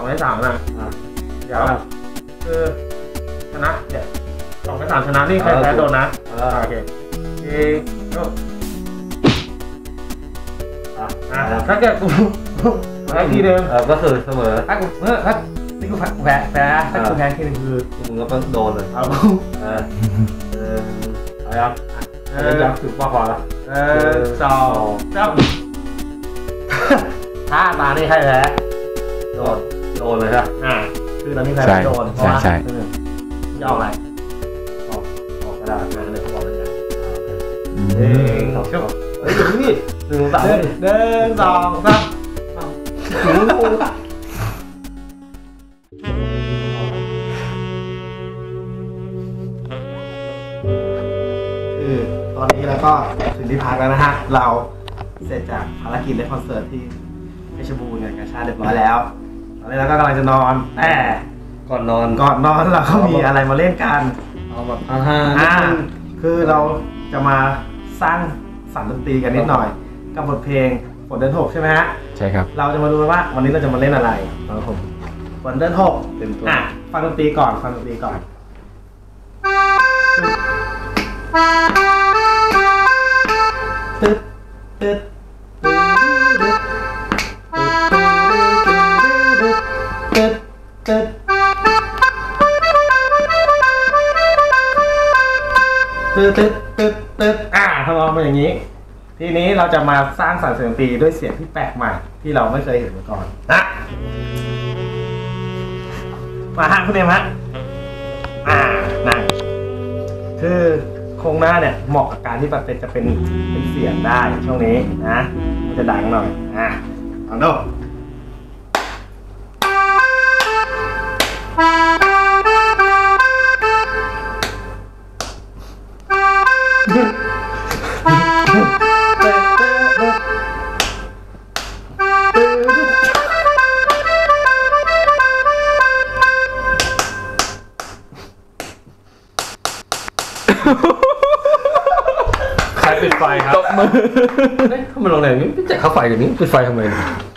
องในสามนะเดี๋ยวคือชนะเดี๋ยวสองในสามชนะนี่ใครแพ้โดนนะโอเคเอ๊ะก็ะอะถ้าเกิดกูแพ้ทีเดิมก็คือเสมอถ้ากูเมื่อถ้าที่กูแพ้แพ้แพ้ถ้ากูแพ้ทีนึงคือมึงก็ต้องโดนเลยเอากูเออเออเอางออยังถือว่าพอละเออสองจ้าถ้าตานี่ใครแพ้โดน โดนเลยครับอ่า คือเราไม่โดนเพราะว่าจะอออะไรออกออกกระดาษงานเลยบอกเลยหนึ่งงเฮ้ยเดี๋ยวนี่หนึ่งสามหนึ่งสองสามตอนนี้แล้วก็ถึงที่พักแล้วนะฮะ เราเสร็จจากภารกิจและคอนเสิร์ตที่เพชรบูรณ์กันกระชาเรียบร้อยแล้ว ตอนนี้เราก็กำลังจะนอนแต่ก่อนนอนก่อนนอนเราก็มีอะไรมาเล่นกันเอาแบบอ่าฮะอ่าคือเราจะมาสร้างสรรค์ดนตรีกันนิดหน่อย กับบทเพลงฝนเดือนหกใช่ไหมฮะใช่ครับ เราจะมาดูว่าวันนี้เราจะมาเล่นอะไรครับผมฝนเดือนหกเต็มตัวอะฟังดนตรีก่อนฟังดนตรีก่อนตึ๊ดตึ๊ดตึ๊ด จ็ดตึ๊ดตึ๊ดตึ๊ดตึ๊ดอ่าทำนองเป็นอย่างนี้ ทีนี้เราจะมาสร้างสรรค์เสียงตีด้วยเสียงที่แปลกใหม่ ที่เราไม่เคยเห็นมาก่อนนะมาฮะคุณเอมฮะอ่านั่นคือโครงหน้าเนี่ยเหมาะกับการที่แบบเป็นจะเป็นเป็นเสียงได้ช่วงนี้นะ มันจะดังหน่อยอะลองดู ใครปิดไฟครับตบมือเฮ้ยทำไมโรงแรมนี้ไม่จ่ายค่าไฟกันนี้ปิดไฟทำไมเนี่ย